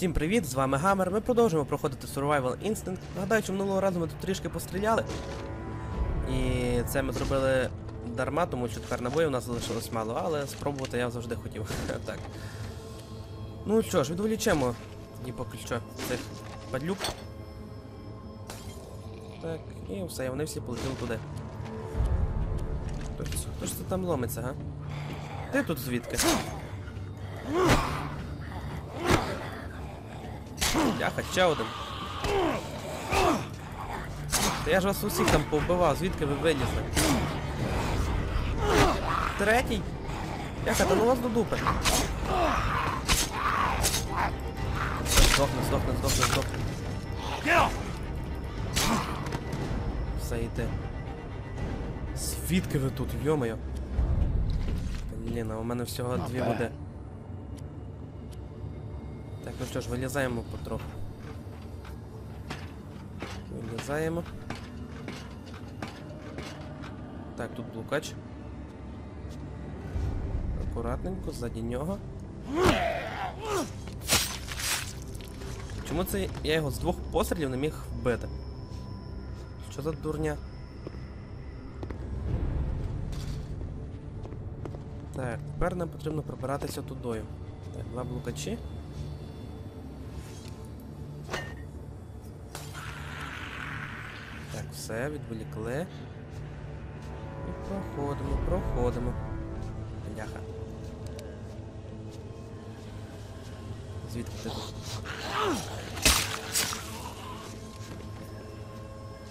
Всім привіт, з вами Гамер. Ми продовжуємо проходити Survival Instinct. Нагадаю, що минулого разу ми тут трішки постріляли. І це ми зробили дарма, тому що тепер набоїв у нас залишилось мало, але спробувати я завжди хотів. так. Ну що ж, відволічемо тоді поки що цих падлюк. Так, і все, і вони всі полетіли туди. Хто ж це там ломиться, га? Ти тут звідки? Бляха, ще один. Та я ж вас усіх там повбивав, звідки ви вилізли? Третій? Бляха, та ну вас до дупи. Здохне, здохне, здохне, здохне. Все йде. Звідки ви тут, йомайо? Блін, а у мене всього дві води. Ну що ж, вилізаємо потроху. Вилізаємо. Так, тут блукач. Акуратненько, ззаді нього. Чому це я його з двох пострілів не міг вбити? Що за дурня? Так, тепер нам потрібно пробиратися тудою. Так, два блукачі. Все, відволікли. І проходимо, проходимо. Бляха. Звідки ти тут?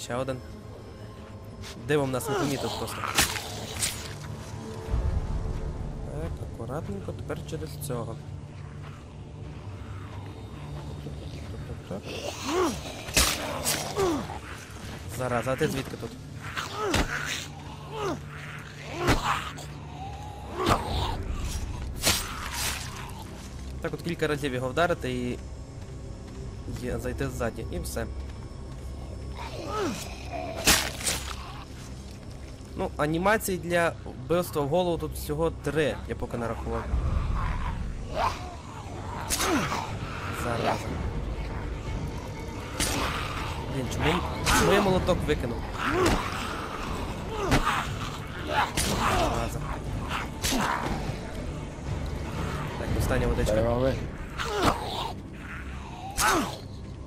Ще один. Дивом нас не помітив просто. Так, акуратненько, тепер через цього. Так, так, так. Зараз, а ти звідки тут? Так от кілька разів його вдарити і зайти ззаді, і все. Ну, анімацій для вбивства в голову тут всього три, я поки нарахував. Зараз. Блін, чому, я молоток викинув? Так, остання водичка.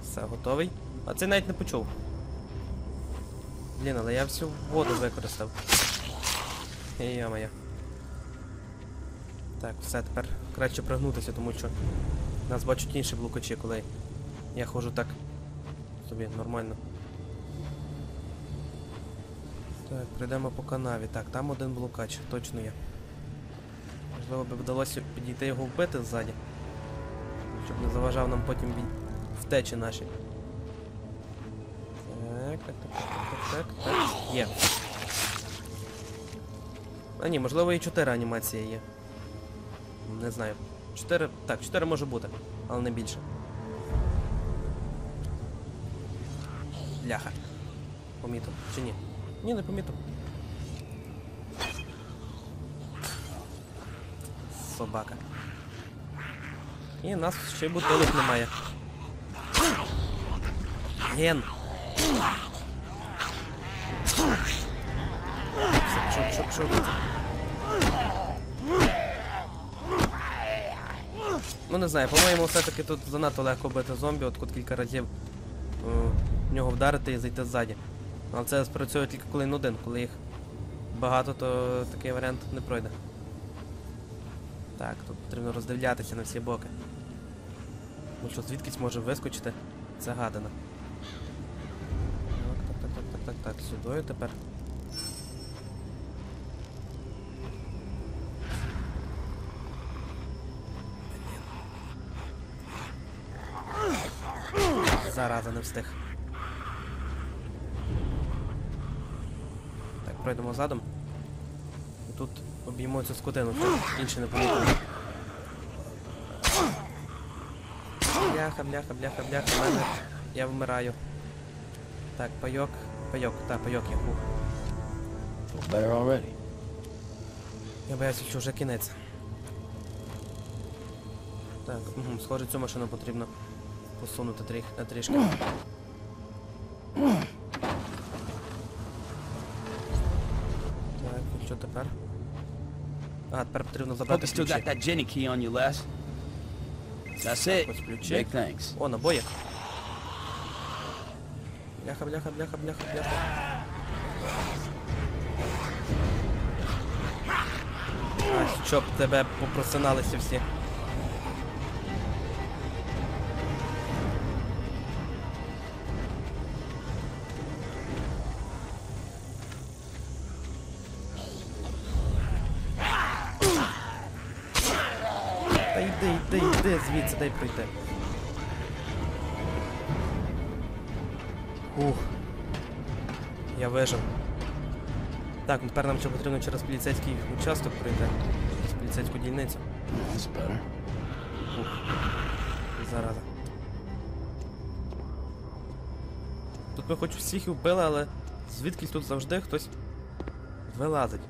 Все, готовий. А цей навіть не почув. Блін, але я всю воду використав. Я моя. Так, все, тепер краще пригнутися, тому що нас бачать інші блукачі, коли я ходжу так собі нормально. Так, прийдемо по канаві. Так, там один блукач, точно є. Можливо, би вдалося підійти його вбити ззаді. Щоб не заважав нам потім від втечі наші. Так, так, так, так, так, так. Є. А ні, можливо і 4 анімації є. Не знаю. 4. Так, 4 може бути, але не більше. Ляха. Помітив. Чи ні? Ні, не помітив. Собака. І нас ще бутилок немає. Ген. Шук. Ну не знаю, по-моєму, все-таки тут занадто легко бити зомбі, от кілька разів е, в нього вдарити і зайти ззаді. Але це спрацює тільки коли він один, коли їх багато, то такий варіант не пройде. Так, тут потрібно роздивлятися на всі боки. Ну що, звідкись може вискочити? Це гадана. Так, так, так, так, так, так, сюдою тепер. Зараза не встиг. Так, пройдемо задом. І тут обіймо цю скотину, щоб інші не помітили. Бляха, бляха, бляха, бляха, в мене. Я вмираю. Так, пайок. Пайок, так, пайок я хух. Я боюся, що вже кінець. Так, угу, схоже, цю машину потрібно посунути тріх, трішки. Тепер потрібно Hope забрати you still ключі. that Jenny key on you, Les. That's it. Ось ключі. Big thanks. О, набої. Бляха, бляха, бляха, бляха, бляха. Ах, щоб тебе попросиналися всі. Звідси, дай пройти. Ух. Я вижив. Так, ну тепер нам ще потрібно через поліцейський участок пройти. Через поліцейську дільницю. Better. Зараза. Тут ми хоч всіх і вбили, але звідки тут завжди хтось вилазить.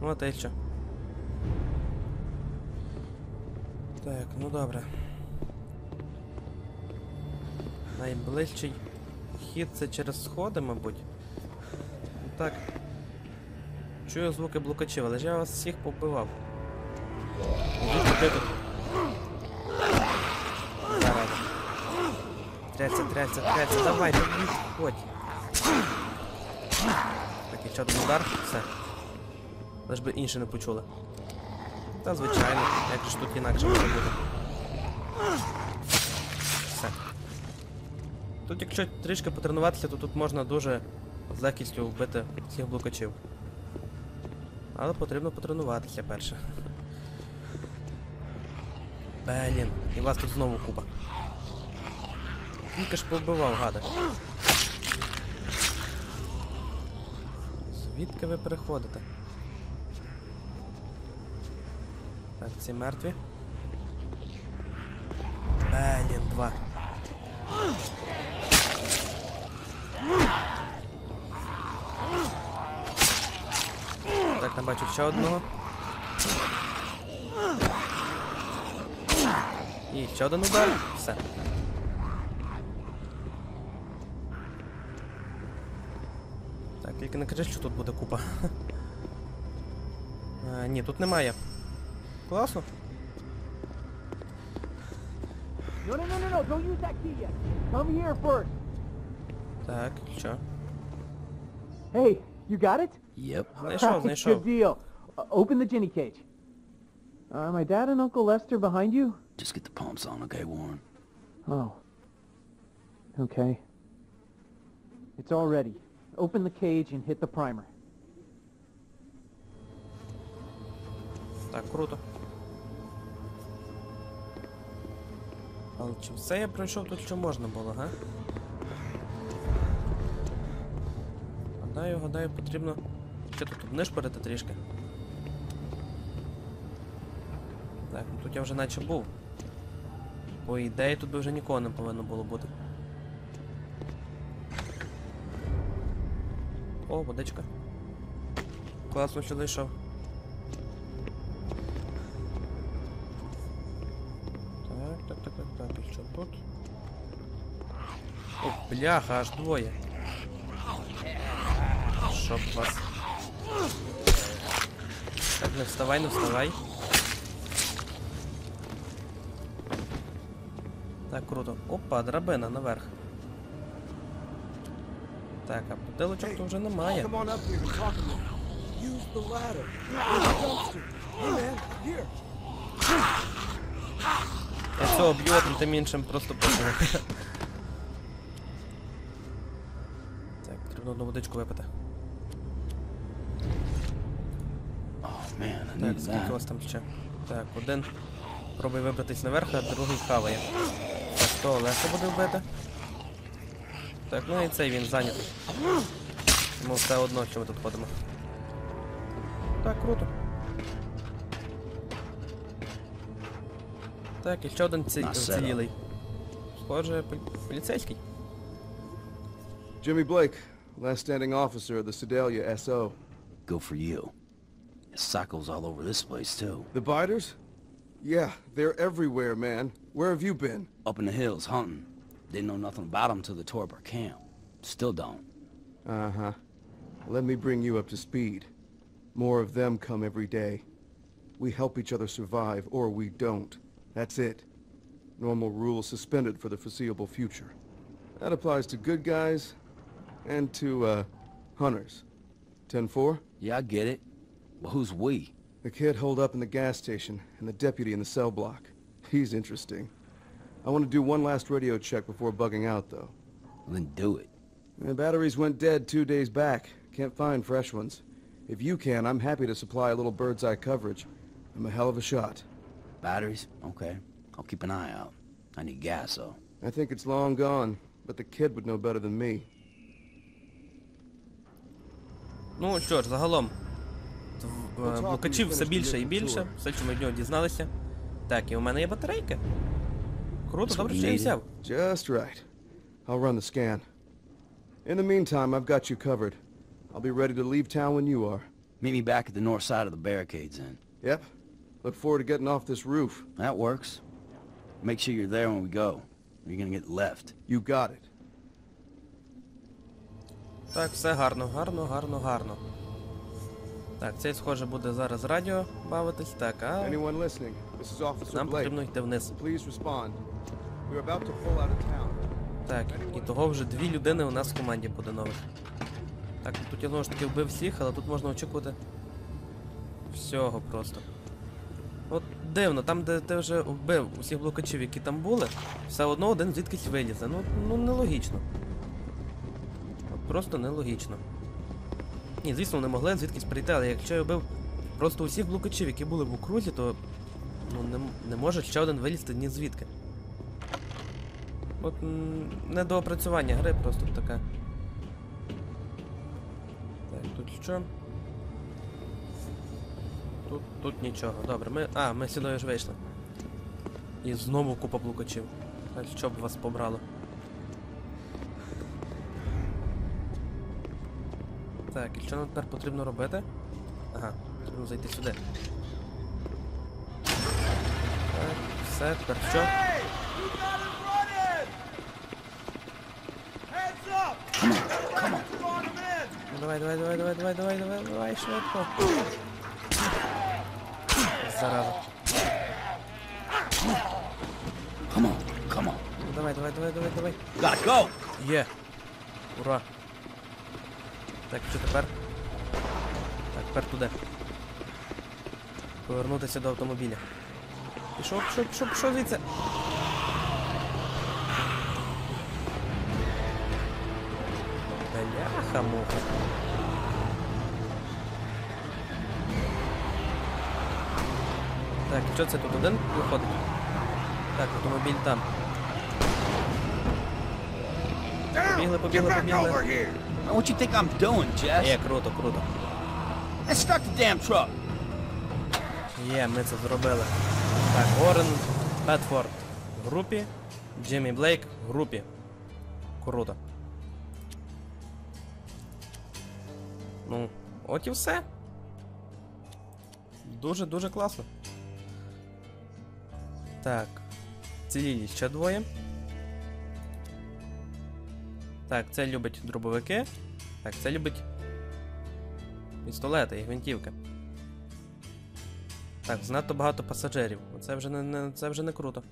Ну, а те що. Так, ну добре. Найближчий хід це через сходи, мабуть. Ну Так. Чую звуки блукачів, але ж я вас всіх побивав. Тряться, тряться, тряться. Давай, давай, ходь. Так, ще один удар, все. Лиш би інші не почули. Та звичайно, як ж тут інакше може бути. Все. Тут якщо трішки потренуватися, то тут можна дуже з легкістю вбити всіх блукачів. Але потрібно потренуватися перше. Блін, і вас тут знову купа. Тільки ж побивав, гада. Звідки ви переходите? Так, ці мертві. Блін, два. Так, не бачу ще одного. І ще один удар. Все. Так, тільки не кажи, що тут буде купа. А, ні, тут немає. Класно. No, no, no, no, no, don't use that key yet. Come here first. Так, що? Hey, you got it? Yep. Знайшов, Good знайшов. deal. Uh, open the Ginny cage. Are my dad and Uncle Lester behind you? Just get the pumps on, okay, Warren? Oh. Okay. It's all ready. Open the cage and hit the primer. Так, круто. Але чи все я пройшов тут, що можна було, га? Гадаю, гадаю, потрібно ще тут обнишпорити трішки. Так, ну тут я вже наче був. По ідеї тут би вже нікого не повинно було бути. О, водичка. Класно, що зайшов. Бляха, аж двоє. Щоб вас. Так, не вставай, не вставай. Так, круто. Опа, драбина наверх. Так, а бутилочок то вже немає. Я цього б'ю, тим іншим просто пошли. Так, потрібно одну водичку випити. Oh man, Так, скільки у вас там ще? Так, один пробує вибратись наверх, а другий хаває. Так, то легко буде вбити. Так, ну і цей він зайнятий. Тому все одно, що ми тут ходимо. Так, круто. Так, і ще один ці... На Схоже, полі- поліцейський. Jimmy Blake, last standing officer of the Sedalia SO. Go for you. Cycles all over this place, too. The biters? Yeah, they're everywhere, man. Where have you been? Up in the hills hunting. Didn't know nothing about them till they tore up our camp. Still don't. Uh-huh. Let me bring you up to speed. More of them come every day. We help each other survive, or we don't. That's it. Normal rules suspended for the foreseeable future. That applies to good guys and to, uh, hunters. 10-4? Yeah, I get it. But who's we? The kid holed up in the gas station, and the deputy in the cell block. He's interesting. I want to do one last radio check before bugging out, though. Then do it. The batteries went dead two days back. Can't find fresh ones. If you can, I'm happy to supply a little bird's eye coverage. I'm a hell of a shot. Batteries? Okay. I'll keep an eye out. I need gas, though. I think it's long gone, but the kid would know better than me. Ну що ж, загалом. е, Блукачів все більше і більше, все, що ми в нього дізналися. Так, і у мене є батарейки. Круто, добре, що я взяв. Just right. I'll run the scan. In the meantime, I've got you covered. I'll be ready to leave town when you are. Meet me back at the north side of the barricades, then. Yep. Look forward to getting off this roof. That works. Make sure you're there when we go. Or you're gonna get left. You got it. Так, все гарно, гарно, гарно, гарно. Так, цей, схоже, буде зараз радіо бавитись. Так, а нам потрібно йти вниз. Так, і того вже дві людини у нас в команді буде нових. Так, тут я знову ж таки вбив всіх, але тут можна очікувати всього просто. От дивно, там, де ти вже вбив усіх блокачів, які там були, все одно один звідкись вилізе. Ну, ну нелогічно. Просто нелогічно. Ні, звісно, вони могли звідкись прийти, але якщо я вбив просто усіх блокачів, які були в окрузі, то ну, не, не може ще один вилізти ні звідки. От недоопрацювання гри просто таке. Так, тут що? Тут, тут нічого. Добре, ми. А, ми сюди ж вийшли. І знову купа блукачів. Так, що б вас побрало. Так, і що нам тепер потрібно робити? Ага, потрібно зайти сюди. Так, все, тепер що? Ну давай, давай, давай, давай, давай, давай, давай, давай, швидко. Зараза. Come on, come on. Ну давай, давай, давай, давай, давай. Gotta go! Є. Ура. Так, що тепер? Так, тепер туди. Повернутися до автомобіля. Пішов, пішов, пішов, пішов звідси. Бляха муха. Так, що це тут один виходить? Так, автомобіль там. Побігли, побігли, побігли. What you think I'm doing, Jess? Є, круто, круто. Let's start the damn truck. Є, ми це зробили. Так, Орен Петфорд в групі, Джиммі Блейк в групі. Круто. Ну, от і все. Дуже-дуже класно. Так. Цілілі ще двоє. Так, це любить дробовики. Так, це любить пістолети і гвинтівки. Так, занадто багато пасажирів. Це вже не, не, це вже не круто.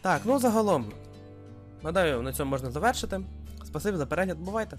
Так, ну загалом. Гадаю, на цьому можна завершити. Спасибі за перегляд, бувайте.